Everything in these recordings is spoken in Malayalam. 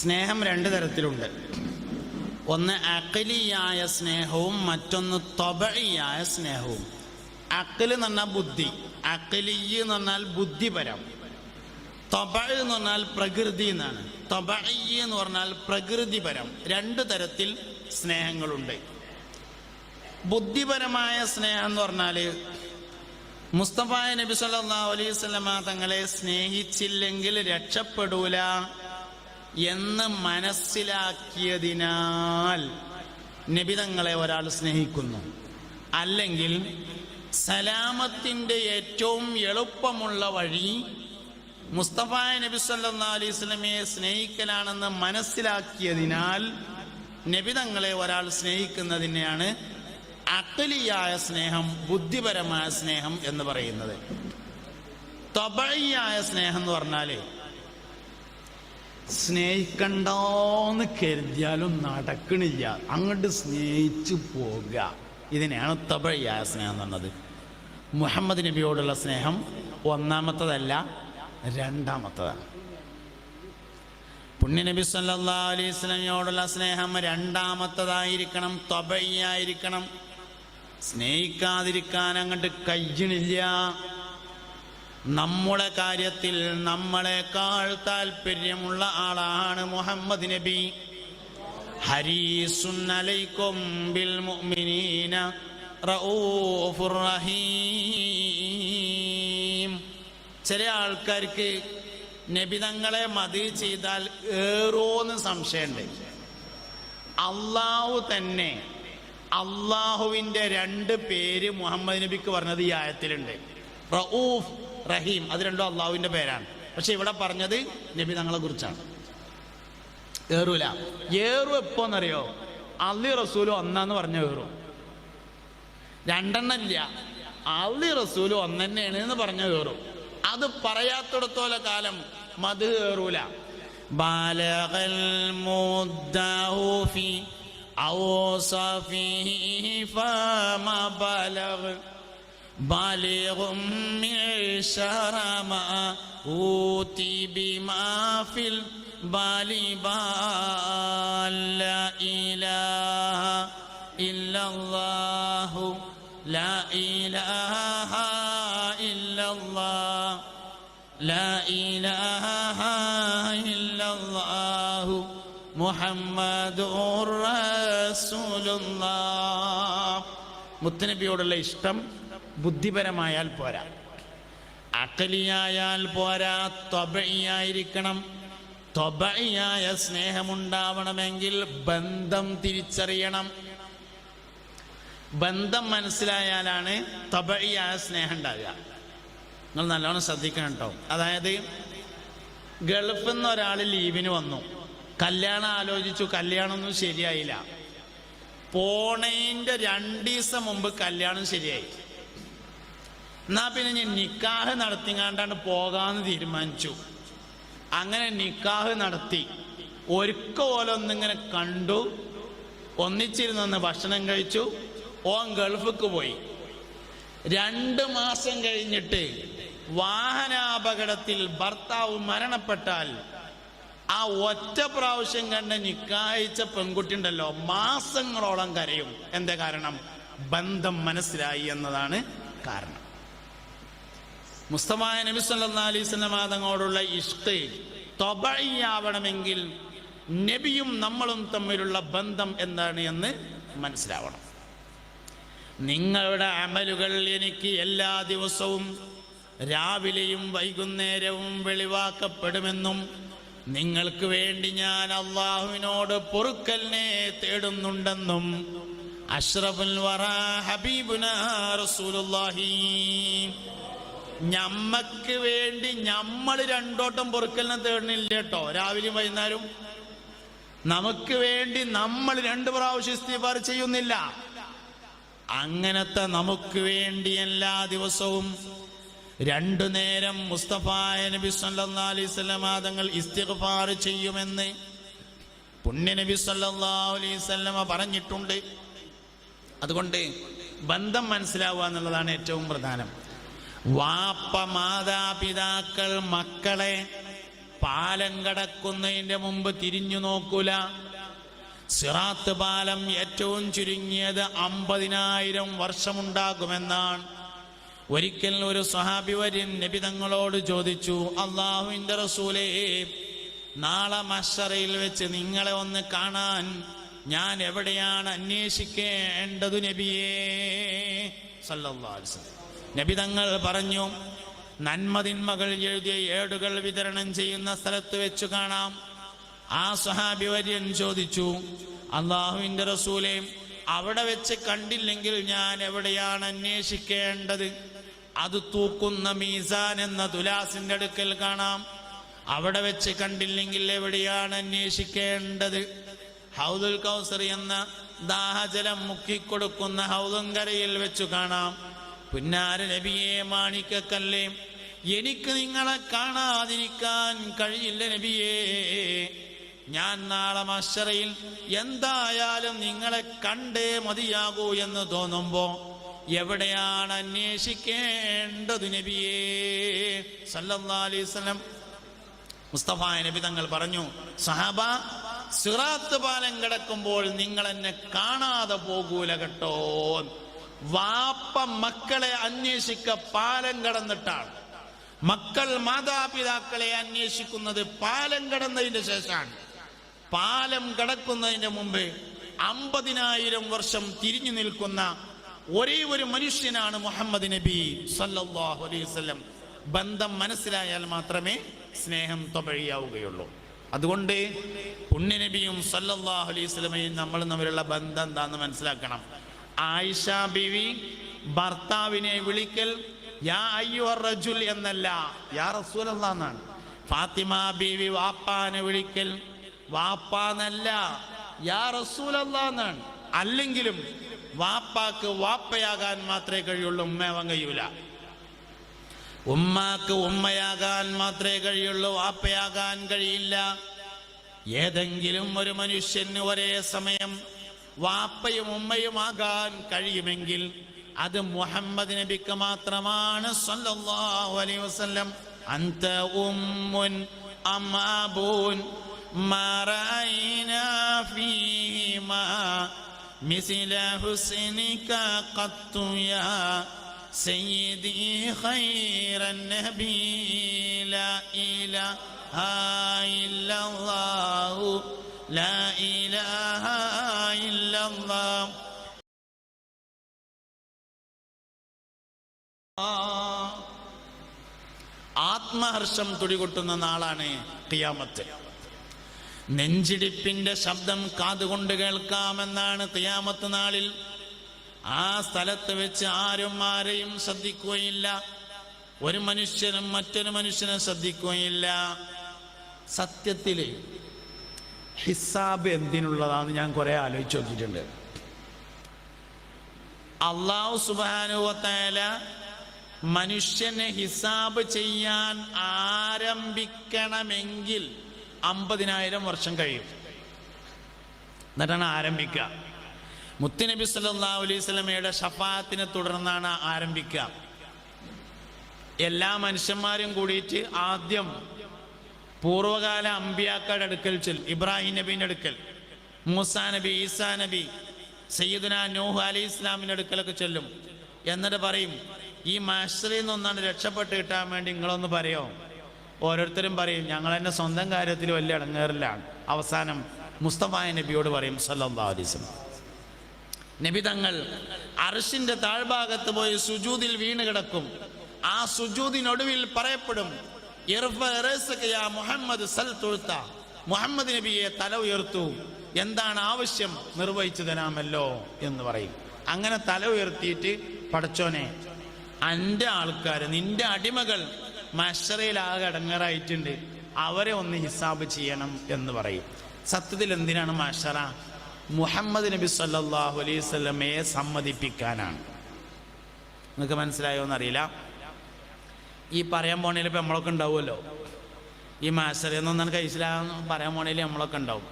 സ്നേഹം രണ്ട് തരത്തിലുണ്ട്. ഒന്ന് അക്കലിയായ സ്നേഹവും മറ്റൊന്ന് തൊബഴിയായ സ്നേഹവും. അക്കൽ എന്ന് പറഞ്ഞാൽ ബുദ്ധി അക്കലി എന്ന് പറഞ്ഞാൽ ബുദ്ധിപരം. തൊബ എന്ന് പറഞ്ഞാൽ പ്രകൃതി എന്നാണ്. തൊബ എന്ന് പറഞ്ഞാൽ പ്രകൃതിപരം. രണ്ട് തരത്തിൽ സ്നേഹങ്ങളുണ്ട്. ബുദ്ധിപരമായ സ്നേഹം എന്ന് പറഞ്ഞാൽ മുസ്തഫ നബി സല്ലാ അലൈഹി വസല്ലമ തങ്ങളെ സ്നേഹിച്ചില്ലെങ്കിൽ രക്ഷപ്പെടൂല. എന്ന് മനസ്സിലാക്കിയതിനാൽ നിബിതങ്ങളെ ഒരാൾ സ്നേഹിക്കുന്നു. അല്ലെങ്കിൽ സലാമത്തിന്റെ ഏറ്റവും എളുപ്പമുള്ള വഴി മുസ്തഫ നബി സല്ലാ അലൈഹി സ്വലമയെ സ്നേഹിക്കലാണെന്ന് മനസ്സിലാക്കിയതിനാൽ നബി തങ്ങളെ ഒരാൾ സ്നേഹിക്കുന്നതിനെയാണ് അക്കലിയായ സ്നേഹം ബുദ്ധിപരമായ സ്നേഹം എന്ന് പറയുന്നത്. തൊബഴിയായ സ്നേഹം എന്ന് പറഞ്ഞാൽ സ്നേഹിക്കണ്ടോന്ന് കരുതിയാലും നടക്കണില്ല. അങ്ങോട്ട് സ്നേഹിച്ചു പോകുക ഇതിനെയാണ് തപഴിയായ സ്നേഹം എന്ന് പറഞ്ഞത്. മുഹമ്മദ് നബിയോടുള്ള സ്നേഹം ഒന്നാമത്തതല്ല രണ്ടാമത്തതാണ്. പുണ്യനബി സല്ലാ അലൈഹി സ്വലമിയോടുള്ള സ്നേഹം രണ്ടാമത്തതായിരിക്കണം തൊബയ്യായിരിക്കണം. സ്നേഹിക്കാതിരിക്കാൻ അങ്ങോട്ട് കഴിയണില്ല നമ്മുടെ കാര്യത്തിൽ നമ്മളെക്കാൾ താല്പര്യമുള്ള ആളാണ് മുഹമ്മദ് നബി. ഹരീസുന്നലൈക്കും ബിൽ മുഅ്മിനീന റഊഫുർ റഹീം. ചില ആൾക്കാർക്ക് നബിതങ്ങളെ മതി ചെയ്താൽ ഏറോന്ന് സംശയമുണ്ട്. അള്ളാഹു തന്നെ അള്ളാഹുവിന്റെ രണ്ട് പേര് മുഹമ്മദ് നബിക്ക് പറഞ്ഞത് ഈ ആയത്തിലുണ്ട്. റഊഫ് റഹീം. അത് രണ്ടും അള്ളാഹുവിന്റെ പേരാണ്. പക്ഷെ ഇവിടെ പറഞ്ഞത് നബി തങ്ങളെ കുറിച്ചാണ്. ഏറൂല. ഏറു എപ്പോന്നറിയോ? അള്ളി റസൂൽ ഒന്നാന്ന് പറഞ്ഞ ഏറും. രണ്ടെണ്ണം ഇല്ല. അള്ളി റസൂൽ ഒന്നെന്നെയാണ് എന്ന് പറഞ്ഞ ഏറും. അത് പറയാത്തിടത്തോളം കാലം മത് ഏറൂല. ബാലകൽ മുദ്ദഹു ഫി ഔസഫിഹി ഫമ ബലഗ്. بالغ من شرما أوتي بما في البال بال لا إله إلا الله لا إله إلا الله لا إله إلا الله محمد رسول الله മുത്തനബിയോടുള്ള ഇഷ്ടം ബുദ്ധിപരമായാൽ പോരാ. അക്കലിയായാൽ പോരാ തൊബയായിരിക്കണം തൊബയായ സ്നേഹമുണ്ടാവണമെങ്കിൽ ബന്ധം തിരിച്ചറിയണം. ബന്ധം മനസ്സിലായാലാണ് തൊബയായ സ്നേഹം ഉണ്ടാവുക നിങ്ങൾ നല്ലോണം ശ്രദ്ധിക്കണം കേട്ടോ. അതായത് ഗൾഫിൽ നിന്ന് ഒരാൾ ലീവിന് വന്നു. കല്യാണം ആലോചിച്ചു കല്യാണമൊന്നും ശരിയായില്ല. പോണേന്റെ ദിവസം മുമ്പ് കല്യാണം ശരിയായി. എന്നാ പിന്നെ ഞാൻ നിക്കാഹ് നടത്തിങ്ങാണ്ടാണ് പോകാന്ന് തീരുമാനിച്ചു. അങ്ങനെ നിക്കാഹ് നടത്തി. ഒരുക്ക പോലെ ഒന്നിങ്ങനെ കണ്ടു. ഒന്നിച്ചിരുന്ന് ഭക്ഷണം കഴിച്ചു. ഓൻ ഗൾഫിക്ക് പോയി. രണ്ട് മാസം കഴിഞ്ഞിട്ട് വാഹനാപകടത്തിൽ ഭർത്താവ് മരണപ്പെട്ടാൽ ആ ഒറ്റ പ്രാവശ്യം കണ്ട് നിക്കായിച്ച പെൺകുട്ടി ഉണ്ടല്ലോ മാസങ്ങളോളം കരയും. എന്താ കാരണം? ബന്ധം മനസ്സിലായി എന്നതാണ് കാരണം. മുസ്തഫായ നബി സല്ലാ അലൈഹി വസല്ലം തങ്ങളോടുള്ള ഇഷ്ട് തൊബയാവണമെങ്കിൽ നബിയും നമ്മളും തമ്മിലുള്ള ബന്ധം എന്താണ് എന്ന് മനസ്സിലാവണം. നിങ്ങളുടെ അമലുകൾ എനിക്ക് എല്ലാ ദിവസവും രാവിലെയും വൈകുന്നേരവും വെളിവാക്കപ്പെടുമെന്നും നിങ്ങൾക്ക് വേണ്ടി ഞാൻ അള്ളാഹുവിനോട് പൊറുക്കലിനെ തേടുന്നുണ്ടെന്നും അഷ്റഫുൽ വറ ഹബീബുന റസൂലുള്ളാഹി ഞമ്മക്ക് വേണ്ടി ഞമ്മൾ രണ്ടോട്ടം പൊറുക്കലിനെ തേടണില്ല കേട്ടോ രാവിലെയും വൈകുന്നേരം നമുക്ക് വേണ്ടി നമ്മൾ രണ്ടു പ്രാവശ്യം ഇസ്തിഫാർ ചെയ്യുന്നില്ല. അങ്ങനത്തെ നമുക്ക് വേണ്ടി എല്ലാ ദിവസവും രണ്ടു നേരം മുസ്തഫായ നബി സല്ലല്ലാഹു അലൈഹി വസല്ലം തങ്ങൾ ഇസ്തിഗ്ഫാർ ചെയ്യുമെന്ന് പുണ്യ നബി സല്ലല്ലാഹു അലൈഹി വസല്ലമ പറഞ്ഞിട്ടുണ്ട്. അതുകൊണ്ട് ബന്ധം മനസ്സിലാവുക എന്നുള്ളതാണ് ഏറ്റവും പ്രധാനം. വാപ്പ മാതാപിതാക്കൾ മക്കളെ പാലം കടക്കുന്നതിന്റെ മുമ്പ് തിരിഞ്ഞു നോക്കൂല. സിറാത്ത് പാലം ഏറ്റവും ചുരുങ്ങിയത് അമ്പതിനായിരം വർഷമുണ്ടാകുമെന്നാണ്. ഒരിക്കൽ ഒരു സ്വഹാബി വര്യൻ നബി തങ്ങളോട് ചോദിച്ചു അള്ളാഹുവിന്റെ റസൂലേ നാളെ മഷറയിൽ വെച്ച് നിങ്ങളെ ഒന്ന് കാണാൻ ഞാൻ എവിടെയാണ് അന്വേഷിക്കേണ്ടതു നബിയേ? സല്ലല്ലാഹു അലൈഹി വസല്ലം. നബി തങ്ങൾ പറഞ്ഞു നന്മതിന്മകൾ എഴുതിയ ഏടുകൾ വിതരണം ചെയ്യുന്ന സ്ഥലത്ത് വെച്ച് കാണാം. ആ സ്വഹാബി വര്യൻ ചോദിച്ചു അള്ളാഹുവിന്റെ റസൂലെ അവിടെ വെച്ച് കണ്ടില്ലെങ്കിൽ ഞാൻ എവിടെയാണ് അന്വേഷിക്കേണ്ടത്? അത് തൂക്കുന്ന മീസാൻ എന്ന തുലാസിന്റെ അടുക്കൽ കാണാം. അവിടെ വെച്ച് കണ്ടില്ലെങ്കിൽ എവിടെയാണ് അന്വേഷിക്കേണ്ടത്? ഹൗദുൽ കൗസർ എന്ന ദാഹജലം മുക്കിക്കൊടുക്കുന്ന ഹൗദങ്കരയിൽ വെച്ചു കാണാം. പുന്നാര നബിയെ മാണിക്കക്കല്ലേ. എനിക്ക് നിങ്ങളെ കാണാതിരിക്കാൻ കഴിയില്ല നബിയേ. ഞാൻ നാളെ മഷറയിൽ എന്തായാലും നിങ്ങളെ കണ്ടേ മതിയാകൂ എന്ന് തോന്നുമ്പോ എവിടെയാണ് അന്വേഷിക്കേണ്ടത് നബിയേ? വസല്ലം മുസ്തഫ നബി തങ്ങൾ പറഞ്ഞു സഹബ സിറാത്ത് പാലം കിടക്കുമ്പോൾ നിങ്ങൾ എന്നെ കാണാതെ പോകൂല കേട്ടോ. വാപ്പ മക്കളെ അന്വേഷിക്ക പാലം കടന്നിട്ടാണ്. മക്കൾ മാതാപിതാക്കളെ അന്വേഷിക്കുന്നത് പാലം കടന്നതിന് ശേഷമാണ്. പാലം കടക്കുന്നതിന് മുമ്പ് അമ്പതിനായിരം വർഷം തിരിഞ്ഞു നിൽക്കുന്ന ഒരേ ഒരു മനുഷ്യനാണ് മുഹമ്മദ് നബി സല്ലാഹു അലൈഹി ബന്ധം മനസ്സിലായാൽ മാത്രമേ സ്നേഹം തൊഴയാവുകയുള്ളൂ അതുകൊണ്ട് പുണ്യനബിയും സല്ലാഹു അലൈഹി വസല്ലമയും നമ്മൾ തമ്മിലുള്ള ബന്ധം എന്താന്ന് മനസ്സിലാക്കണം. ആയിഷ ബിവി ഭർത്താവിനെ വിളിക്കൽ യാ അയ്യുഹർ റജുൽ എന്നല്ല. യാ റസൂലല്ലാ എന്നാണ്. ഫാത്തിമ ബിവി വാപ്പാനെ വിളിക്കൽ. വാപ്പാന്നല്ല യാ റസൂലല്ലാ എന്നാണ്. അല്ലെങ്കിലും വാപ്പാക്ക് വാപ്പയാകാൻ മാത്രമേ കഴിയുള്ളൂ ഉമ്മയാവാൻ കഴിയൂല. ഉമ്മാക്ക് ഉമ്മയാകാൻ മാത്രമേ കഴിയുള്ളൂ വാപ്പയാകാൻ കഴിയില്ല. ഏതെങ്കിലും ഒരു മനുഷ്യന് ഒരേ സമയം വാപ്പയും ഉമ്മയുമാകാൻ കഴിയുമെങ്കിൽ അത് മുഹമ്മദ് നബിക്ക് മാത്രമാണ് സല്ലല്ലാഹു അലൈഹി വസല്ലം അന്ത ഉമ്മുൻ അമാബൂൻ ما رأينا فيهما مثل حسنك قط يا سيدي خير النبي لا إله إلا الله لا إله إلا الله ആത്മഹർഷം തുടികൊട്ടുന്ന നാളാണ് ഖിയാമത്ത് നെഞ്ചിടിപ്പിന്റെ ശബ്ദം കാതുകൊണ്ട് കേൾക്കാമെന്നാണ് ഖിയാമത്ത് നാളിൽ ആ സ്ഥലത്ത് വെച്ച് ആരും ആരെയും ശ്രദ്ധിക്കുകയില്ല ഒരു മനുഷ്യനും മറ്റൊരു മനുഷ്യനെ ശ്രദ്ധിക്കുകയില്ല സത്യത്തില് ഹിസാബ് എന്തിനുള്ളതാന്ന് ഞാൻ കുറെ ആലോചിച്ച് നോക്കിയിട്ടുണ്ട്. അള്ളാഹു സുബാനുവത്തേല മനുഷ്യനെ ഹിസാബ് ചെയ്യാൻ ആരംഭിക്കണമെങ്കിൽ അമ്പതിനായിരം വർഷം കഴിയും. എന്നിട്ടാണ് ആരംഭിക്കുക. മുത്തുനബി സല്ലല്ലാഹു അലൈഹി ഷഫാത്തിനെ തുടർന്നാണ് ആരംഭിക്കുക. എല്ലാ മനുഷ്യന്മാരും കൂടിയിട്ട് ആദ്യം പൂർവകാല അമ്പിയാക്കളുടെ അടുക്കൽ ചെൽ ഇബ്രാഹിം നബീന്റെ അടുക്കൽ. മൂസാ നബി ഈസാ നബി സയ്യിദുന നൂഹ് അലി ഇസ്ലാമിന്റെ അടുക്കലൊക്കെ ചെല്ലും. എന്നിട്ട് പറയും ഈ മാസ്റ്ററിൽ നിന്നൊന്നാണ് രക്ഷപ്പെട്ട് കിട്ടാൻ വേണ്ടി നിങ്ങളൊന്ന് പറയോ? ഓരോരുത്തരും പറയും ഞങ്ങൾ എന്റെ സ്വന്തം കാര്യത്തിൽ വലിയ ഇടങ്ങേറിലാണ് അവസാനം മുസ്തഫായ നബിയോട് പറയും അലൈഹി നബി തങ്ങൾ അറിഷിന്റെ താഴ്ഭാഗത്ത് പോയി സുജൂതിൽ വീണ് കിടക്കും. ആ സുജൂതിനൊടുവിൽ പറയപ്പെടും മുഹമ്മദ് സൽ തൊഴുത്ത മുഹമ്മദ് നബിയെ തല ഉയർത്തു. എന്താണ് ആവശ്യം? നിർവഹിച്ചു തരാമല്ലോ എന്ന് പറയും. അങ്ങനെ തല ഉയർത്തിയിട്ട് പടച്ചോനെ എന്റെ ആൾക്കാർ നിന്റെ അടിമകൾ മഷറയിലാകെ അടങ്ങറായിട്ടുണ്ട്. അവരെ ഒന്ന് ഹിസാബ് ചെയ്യണം എന്ന് പറയും. സത്യത്തിൽ എന്തിനാണ് മഷറ? മുഹമ്മദ് നബി സല്ലല്ലാഹു അലൈഹി സ്വലമയെ സമ്മതിപ്പിക്കാനാണ്. നിങ്ങൾക്ക് മനസ്സിലായോ എന്നറിയില്ല. ഈ പറയാൻ പോണേൽ ഇപ്പം നമ്മളൊക്കെ ഉണ്ടാവുമല്ലോ. ഈ മാസറിയെന്നൊന്നാണ് കഴിച്ചില്ലാന്ന് പറയാൻ പോണേൽ നമ്മളൊക്കെ ഉണ്ടാവും.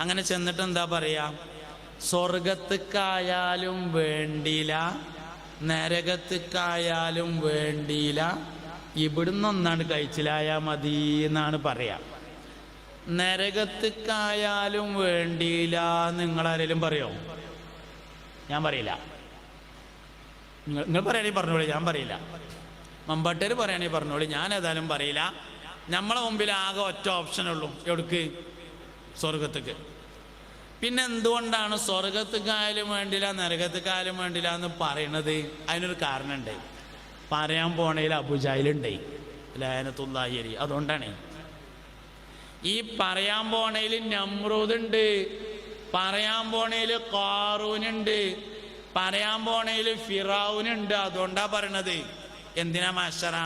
അങ്ങനെ ചെന്നിട്ട് എന്താ പറയുക സ്വർഗത്തുക്കായാലും വേണ്ടിയില്ല നരകത്തുക്കായാലും വേണ്ടിയില്ല ഇവിടുന്ന് ഒന്നാണ് കഴിച്ചിലായാൽ മതി എന്നാണ് പറയാ. നരകത്തിക്കായാലും വേണ്ടിയില്ല നിങ്ങളാരേലും പറയോ? ഞാൻ പറയില്ല. നിങ്ങൾ പറയാനേ പറഞ്ഞോളൂ ഞാൻ പറയില്ല. മമ്പാട്ടേര് പറയുകയാണെങ്കിൽ പറഞ്ഞോളി. ഞാൻ ഏതായാലും പറയില്ല. നമ്മളെ മുമ്പിൽ ആകെ ഒറ്റ ഓപ്ഷനുള്ളൂ എവിടേക്ക്? സ്വർഗത്തേക്ക് പിന്നെ എന്തുകൊണ്ടാണ് സ്വർഗത്തുകാലും വേണ്ടില്ല നരകത്തുകാലും വേണ്ടില്ല എന്ന് പറയണത്? അതിനൊരു കാരണമുണ്ട്. പറയാൻ പോണേൽ അബുജായിലുണ്ടേ. ലായനത്തുള്ളാഹിരി അതുകൊണ്ടാണ്. ഈ പറയാൻ പോണേൽ നമ്രൂദുണ്ട്. പറയാൻ പോണേൽ കാറൂനുണ്ട് പറയാൻ പോണേൽ ഫിറാവുനുണ്ട്. അതുകൊണ്ടാ പറയണത്. എന്തിനാ മാഷറ?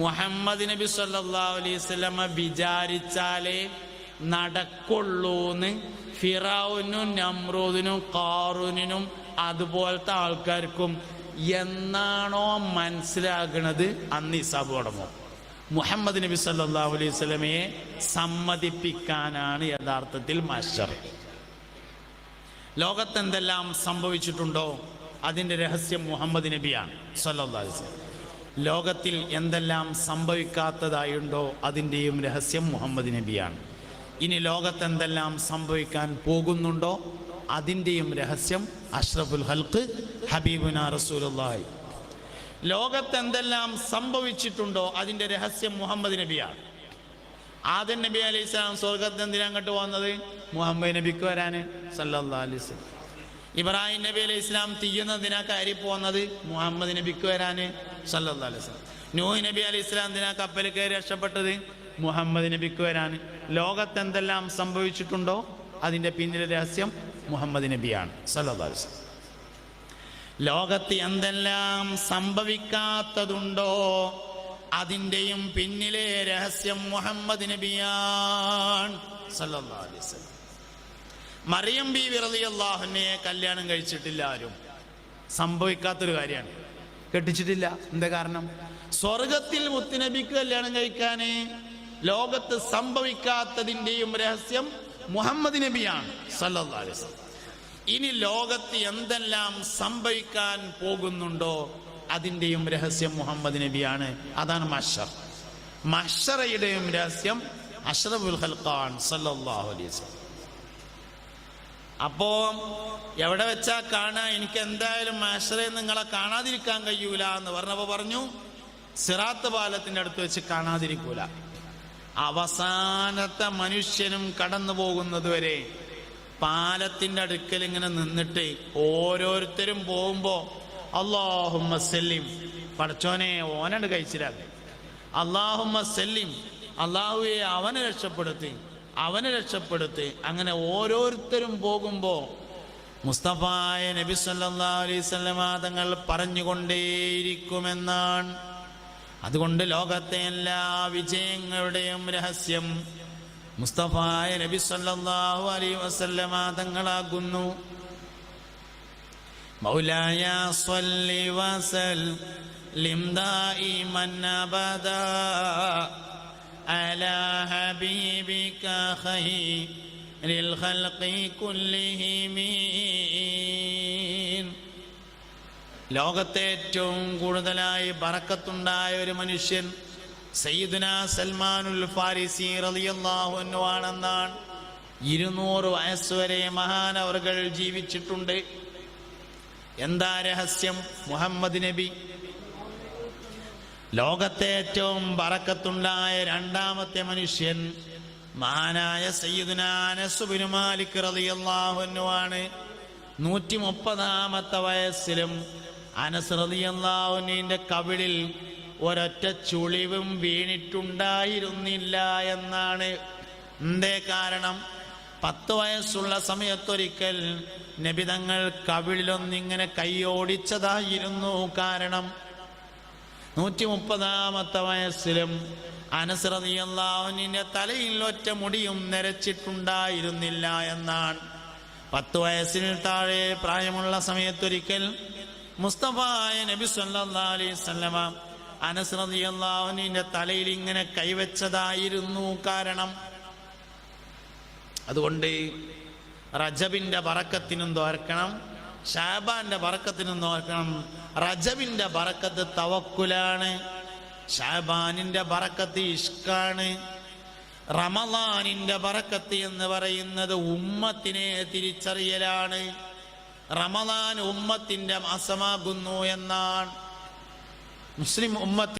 മുഹമ്മദ് നബി സല്ലല്ലാഹു അലൈഹി വസല്ലമ വിചാരിച്ചാലേ നടക്കുള്ളൂന്ന് ഫിറാവുനും നമ്രൂദിനും കാറൂനിനും അതുപോലത്തെ ആൾക്കാർക്കും എന്നാണോ മനസ്സിലാകണത്? അന്ന് ഇസാബ് തുടങ്ങും മുഹമ്മദ് നബി സല്ലല്ലാഹു അലൈഹി വസല്ലമയെ സമ്മതിപ്പിക്കാനാണ് യഥാർത്ഥത്തിൽ മാസ്റ്റർ ലോകത്തെന്തെല്ലാം സംഭവിച്ചിട്ടുണ്ടോ? അതിന്റെ രഹസ്യം മുഹമ്മദ് നബിയാണ് സല്ലല്ലാഹു അലൈഹി വസല്ലം. ലോകത്തിൽ എന്തെല്ലാം സംഭവിക്കാത്തതായുണ്ടോ അതിന്റെയും രഹസ്യം മുഹമ്മദ് നബിയാണ്. ഇനി ലോകത്തെന്തെല്ലാം സംഭവിക്കാൻ പോകുന്നുണ്ടോ അതിന്റെയും രഹസ്യം അഷ്റഫുൽ ഹൽക്ക് ഹബീബുന റസൂലുള്ളാഹി. ലോകത്തെന്തെല്ലാം സംഭവിച്ചിട്ടുണ്ടോ അതിന്റെ രഹസ്യം മുഹമ്മദ് നബിയാണ്. ആദൻ നബി അലൈഹി സ്വലാം സ്വർഗത്ത് അങ്ങോട്ട് പോകുന്നത് മുഹമ്മദ് നബിക്ക് വരാന്. സല്ലാ അലൈഹി വസല്ലം. ഇബ്രാഹിം നബി അലൈഹി ഇസ്ലാം തീയുന്നതിനാ കയറി പോകുന്നത് മുഹമ്മദ് നബിക്ക് വരാന് സല്ലാ അലൈഹി വസല്ലം. നൂഹ് നബി അലൈഹി ഇസ്ലാം എന്തിനാ കപ്പൽ കയറി രക്ഷപ്പെട്ടത് മുഹമ്മദ് നബിക്ക് വരാൻ ലോകത്തെന്തെല്ലാം സംഭവിച്ചിട്ടുണ്ടോ? അതിന്റെ പിന്നിലെ രഹസ്യം മുഹമ്മദ് നബിയാണ് സല്ലാ അലൈഹി വസല്ലം. ലോകത്ത് എന്തെല്ലാം സംഭവിക്കാത്തതുണ്ടോ? അതിന്റെയും പിന്നിലെ രഹസ്യം മുഹമ്മദ് നബിയാണ് സല്ലാ അലൈഹി വസല്ലം. മറിയം ബി വിറതി അള്ളാഹുനെ കല്യാണം കഴിച്ചിട്ടില്ല ആരും. സംഭവിക്കാത്തൊരു കാര്യമാണ്. കെട്ടിച്ചിട്ടില്ല. എന്താ കാരണം? സ്വർഗത്തിൽ മുത്തുനബിക്ക് കല്യാണം കഴിക്കാന് ലോകത്ത് സംഭവിക്കാത്തതിന്റെയും രഹസ്യം മുഹമ്മദ് നബിയാണ് ഇനി ലോകത്ത് എന്തെല്ലാം സംഭവിക്കാൻ പോകുന്നുണ്ടോ അതിന്റെയും രഹസ്യം മുഹമ്മദ് നബിയാണ്. അതാണ് മഷർ. മഷറയുടെയും രഹസ്യം അഷ്റഫുൽ ഖൽഖാൻ സല്ലല്ലാഹു അലൈഹി വസല്ലം. അപ്പോ എവിടെ വെച്ചാ കാണാ? എനിക്ക് എന്തായാലും മാഷറെ നിങ്ങളെ കാണാതിരിക്കാൻ കഴിയൂല എന്ന് പറഞ്ഞപ്പോ പറഞ്ഞു സിറാത്ത് പാലത്തിന്റെ അടുത്ത് വെച്ച് കാണാതിരിക്കൂല. അവസാനത്തെ മനുഷ്യനും കടന്നു പോകുന്നത് വരെ പാലത്തിന്റെ അടുക്കൽ ഇങ്ങനെ നിന്നിട്ട് ഓരോരുത്തരും പോകുമ്പോ അള്ളാഹുമ്മ സെല്ലിം പടച്ചോനെ ഓനാണ് കഴിച്ചില്ല അള്ളാഹുമ്മ സെല്ലിം അള്ളാഹുവെ അവനെ രക്ഷപ്പെടുത്തി. അവനെ രക്ഷപ്പെടുത്തി. അങ്ങനെ ഓരോരുത്തരും പോകുമ്പോൾ മുസ്തഫായ നബി വസല്ലമ തങ്ങൾ പറഞ്ഞുകൊണ്ടേയിരിക്കുമെന്നാണ്. അതുകൊണ്ട് ലോകത്തെ എല്ലാ വിജയങ്ങളുടെയും രഹസ്യം മുസ്തഫായ നബി സല്ലാഹു അലൈഹി വസല്ലമ തങ്ങളാകുന്നു. മൗലായ വസൽ ദായിമൻ അബദാ. على حبيبك خير الخلق كلهم ലോകത്തെ ഏറ്റവും കൂടുതലായി ബറക്കത്തുണ്ടായ ഒരു മനുഷ്യൻ സയ്യിദുന സൽമാനുൽ ഫാരിസി റളിയല്ലാഹു അൻഹു ആണെന്നാണ് ഇരുന്നൂറ് വയസ്സുവരെ മഹാനവറുകൾ ജീവിച്ചിട്ടുണ്ട് എന്താ രഹസ്യം മുഹമ്മദ് നബി ലോകത്തെ ഏറ്റവും പറക്കത്തുണ്ടായ രണ്ടാമത്തെ മനുഷ്യൻ മഹാനായ സയ്യിദുന അനസുബിനു മാലിക് നൂറ്റി മുപ്പതാമത്തെ വയസ്സിലും അനസ് റളിയല്ലാഹുവിന്റെ കവിളിൽ ഒരൊറ്റ ചുളിവും വീണിട്ടുണ്ടായിരുന്നില്ല എന്നാണ്. എന്തേ കാരണം? പത്ത് വയസ്സുള്ള സമയത്തൊരിക്കൽ നബിതങ്ങൾ കവിളിലൊന്നിങ്ങനെ കൈയോടിച്ചതായിരുന്നു കാരണം. നൂറ്റി മുപ്പതാമത്തെ വയസ്സിലും അനസ്രതിയല്ലാവിന്റെ തലയിൽ ഒറ്റ മുടിയും നിരച്ചിട്ടുണ്ടായിരുന്നില്ല എന്നാണ്. പത്ത് വയസ്സിന് താഴെ പ്രായമുള്ള സമയത്തൊരിക്കൽ മുസ്തഫായ നബി സല്ലാ അലൈഹി സ്വല്ലമ അനസ്രതിയല്ലാവിന്റെ തലയിൽ ഇങ്ങനെ കൈവച്ചതായിരുന്നു കാരണം. അതുകൊണ്ട് റജബിന്റെ പറക്കത്തിനും തോർക്കണം ഷാബാന്റെ പറക്കത്തിനും നോക്കണം റജബിന്റെ ബറക്കത്ത് തവക്കുലാണ് ഷാബാനിന്റെ ബറക്കത്ത് ഇഷ്കാണ്. റമലാനിന്റെ ബറക്കത്ത് എന്ന് പറയുന്നത് ഉമ്മത്തിനെ തിരിച്ചറിയലാണ്. റമലാൻ ഉമ്മത്തിന്റെ മാസമാകുന്നു എന്നാണ്. മുസ്ലിം ഉമ്മത്ത്